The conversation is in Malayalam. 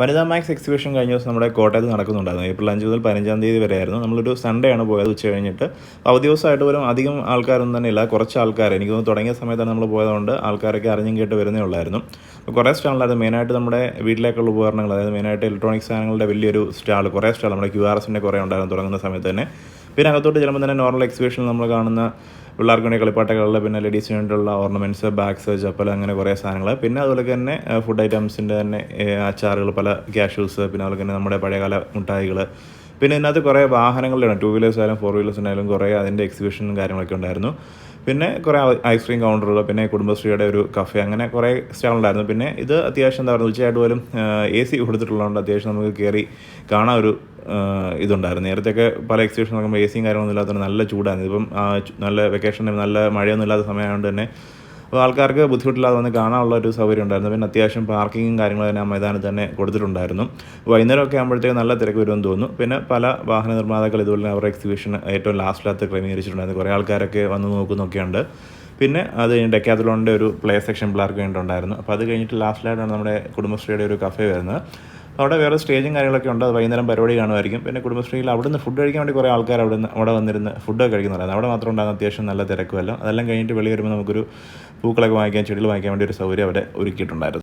വനിതാ മാക്സ് എക്സിബിഷൻ കഴിഞ്ഞ ദിവസം നമ്മുടെ കോട്ടയത്ത് നടക്കുന്നുണ്ടായിരുന്നു. ഏപ്രിൽ അഞ്ച് മുതൽ പതിനഞ്ചാം തീയതി വരെ വരെയായിരുന്നു. നമ്മളൊരു സൺഡേ ആണ് പോയത് ഉച്ച കഴിഞ്ഞിട്ട്. അവധി ദിവസമായിട്ട് പോലും അധികം ആൾക്കാരൊന്നും തന്നെ ഇല്ല. കുറച്ച് ആൾക്കാർ എനിക്ക് തോന്നുന്നു തുടങ്ങിയ സമയത്താണ് നമ്മൾ പോയതുകൊണ്ട് ആൾക്കാരൊക്കെ അറിഞ്ഞും കേട്ട് വരുന്നേ ഉള്ളായിരുന്നു. കുറേ സ്റ്റാളിലായിരുന്നു മെയിനായിട്ട് നമ്മുടെ വീട്ടിലേക്കുള്ള ഉപകരണങ്ങൾ അതായത് മെയിനായിട്ട് ഇലക്ട്രോണിക് സാധനങ്ങളുടെ വലിയൊരു സ്റ്റാൾ കുറേ സ്റ്റാൾ നമ്മുടെ ക്യു ആർ എസിന്റെ കുറേ ഉണ്ടായിരുന്നു തുടങ്ങുന്ന സമയത്ത് തന്നെ. പിന്നെ അകത്തോട്ട് ചെല്ലുമ്പോൾ തന്നെ നോർമൽ എക്സിബിഷനിൽ നമ്മൾ കാണുന്ന പിള്ളേർക്ക് വേണ്ടി കളിപ്പാട്ടകളിൽ പിന്നെ ലേഡീസിന് വേണ്ടിയുള്ള ഓർണമെന്റ്സ് ബാഗ്സ് ചപ്പൽ അങ്ങനെ കുറേ സാധനങ്ങൾ പിന്നെ അതുപോലെ തന്നെ ഫുഡ് ഐറ്റംസിന്റെ തന്നെ അച്ചാറുകൾ പല ക്യാഷ്യൂസ് പിന്നെ അതുപോലെ തന്നെ നമ്മുടെ പഴയകാല മുട്ടായികൾ പിന്നെ ഇതിനകത്ത് കുറേ വാഹനങ്ങളിലാണ്. ടു വീലേഴ്സ് ആയാലും ഫോർ വീലേഴ്സ് ആയാലും കുറേ അതിന്റെ എക്സിബിഷനും കാര്യങ്ങളൊക്കെ ഉണ്ടായിരുന്നു. പിന്നെ കുറേ ഐസ്ക്രീം കൗണ്ടറുകൾ പിന്നെ കുടുംബശ്രീയുടെ ഒരു കഫേ അങ്ങനെ കുറേ സ്റ്റാളുണ്ടായിരുന്നു പിന്നെ ഇത് അത്യാവശ്യം എന്താ പറയുക ഉച്ചയായിട്ട് പോലും എ സി കൊടുത്തിട്ടുള്ളതുകൊണ്ട് അത്യാവശ്യം നമുക്ക് കയറി കാണാൻ ഒരു ഇതുണ്ടായിരുന്നു. നേരത്തെയൊക്കെ പല എക്സിബിഷൻ നോക്കുമ്പോൾ എ സിയും കാര്യങ്ങളൊന്നും ഇല്ലാത്തതുകൊണ്ട് നല്ല ചൂടായിരുന്നു. ഇപ്പം നല്ല വെക്കേഷൻ നല്ല മഴയൊന്നും ഇല്ലാത്ത സമയമായതുകൊണ്ട് തന്നെ അപ്പോൾ ആൾക്കാർക്ക് ബുദ്ധിമുട്ടില്ലാതെ വന്ന് കാണാനുള്ള ഒരു സൗകര്യം ഉണ്ടായിരുന്നു. പിന്നെ അത്യാവശ്യം പാർക്കിങ്ങും കാര്യങ്ങളും തന്നെ ആ മൈതാനത്ത് തന്നെ കൊടുത്തിട്ടുണ്ടായിരുന്നു. വൈകുന്നേരമൊക്കെ ആകുമ്പോഴത്തേക്ക് നല്ല തിരക്ക് വരുമെന്ന് തോന്നുന്നു. പിന്നെ പല വാഹന നിർമ്മാതാക്കൾ ഇതുപോലെ തന്നെ അവരുടെ എക്സിബിഷൻ ഏറ്റവും ലാസ്റ്റിലകത്ത് ക്രമീകരിച്ചിട്ടുണ്ടായിരുന്നു. കുറേ ആൾക്കാരൊക്കെ വന്ന് നോക്കുന്നൊക്കെയുണ്ട്. പിന്നെ അത് കഴിഞ്ഞ് ഡെക്കാത്തലോണിന്റെ ഒരു പ്ലേ സെക്ഷൻ പിള്ളേർക്ക് വേണ്ടിയിട്ടുണ്ടായിരുന്നു. അപ്പോൾ അത് കഴിഞ്ഞിട്ട് ലാസ്റ്റിലായിട്ടാണ് നമ്മുടെ കുടുംബശ്രീയുടെ ഒരു കഫേ വരുന്നത്. അവിടെ വേറെ സ്റ്റേജും കാര്യങ്ങളൊക്കെ ഉണ്ട്. അത് വൈകുന്നേരം പരിപാടി കാണുമായിരിക്കും. പിന്നെ കുടുംബശ്രീയിൽ അവിടുന്ന് ഫുഡ് കഴിക്കാൻ വേണ്ടി കുറേ ആൾക്കാർ അവിടെ നിന്ന് അവിടെ വന്നിരുന്ന് ഫുഡൊക്കെ കഴിക്കുന്നുണ്ടായിരുന്നു അവിടെ മാത്രം ഉണ്ടാകുന്ന അത്യാവശ്യം നല്ല തിരക്കുമല്ലോ. അതെല്ലാം കഴിഞ്ഞിട്ട് വെളി വരുമ്പോൾ നമുക്കൊരു പൂക്കളൊക്കെ വാങ്ങിക്കാൻ ചെടികൾ വാങ്ങിക്കാൻ വേണ്ടി ഒരു സൗകര്യം അവിടെ ഒരുക്കിയിട്ടുണ്ടായിരുന്നു.